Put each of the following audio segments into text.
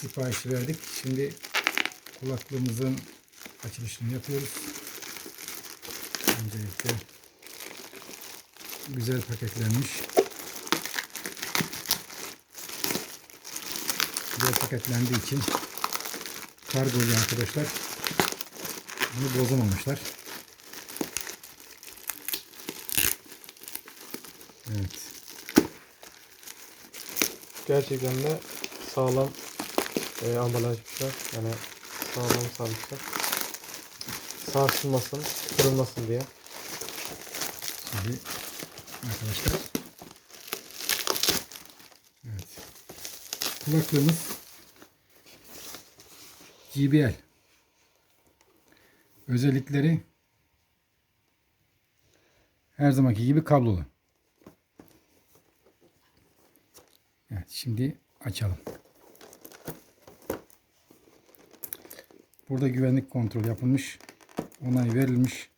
sipariş verdik. Şimdi kulaklığımızın açılışını yapıyoruz. Öncelikle güzel paketlenmiş. Güzel paketlendiği için kargocu arkadaşlar bunu bozamamışlar. Evet. Gerçekten de sağlam e, ambalajmışlar. Yani sağlam sarmışlar. Sarsılmasın, kırılmasın diye. Şimdi arkadaşlar. Evet. Kulaklığımız JBL. Özellikleri her zamanki gibi kablolu. Evet şimdi açalım. Burada güvenlik kontrol yapılmış. Onay verilmiş.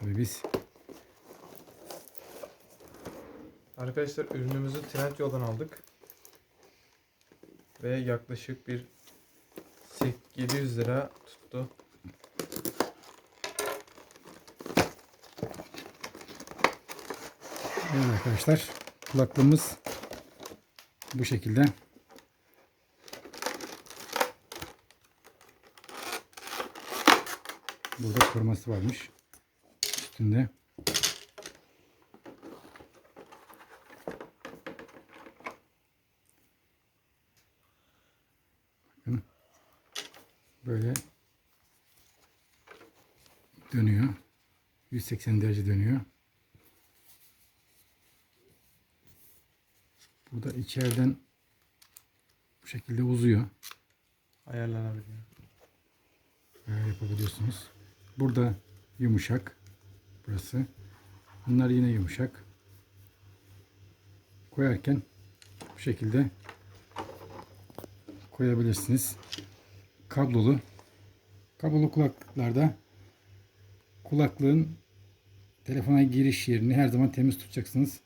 Tabii biz Arkadaşlar ürünümüzü Trendyol'dan aldık. Ve yaklaşık bir 700 lira tuttu. Evet arkadaşlar kulaklığımız bu şekilde. Burada koruması varmış. Üstünde. Bakın. Böyle dönüyor. 180 derece dönüyor. Burada içeriden bu şekilde uzuyor. Ayarlanabiliyor. Böyle yapabiliyorsunuz. Burada yumuşak. Burası. Bunlar yine yumuşak. Koyarken bu şekilde koyabilirsiniz. Kablolu. Kablolu kulaklıklarda kulaklığın telefona giriş yerini her zaman temiz tutacaksınız.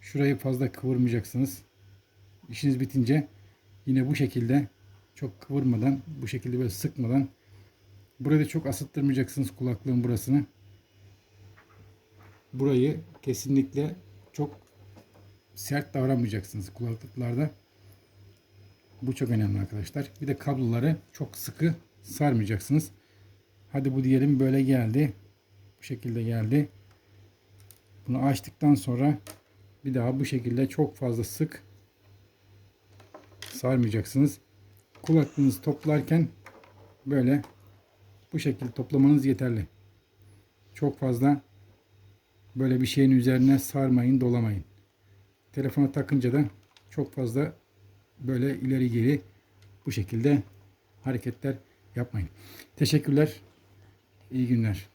Şurayı fazla kıvırmayacaksınız. İşiniz bitince yine bu şekilde çok kıvırmadan, bu şekilde böyle sıkmadan Burada çok asıttırmayacaksınız kulaklığın burasını. Burayı kesinlikle çok sert davranmayacaksınız kulaklıklarda. Bu çok önemli arkadaşlar. Bir de kabloları çok sıkı sarmayacaksınız. Hadi bu diyelim böyle geldi. Bu şekilde geldi. Bunu açtıktan sonra bir daha bu şekilde çok fazla sık sarmayacaksınız. Kulaklığınızı toplarken böyle bu şekilde toplamanız yeterli. Çok fazla böyle bir şeyin üzerine sarmayın, dolamayın. Telefona takınca da çok fazla böyle ileri geri bu şekilde hareketler yapmayın. Teşekkürler. İyi günler.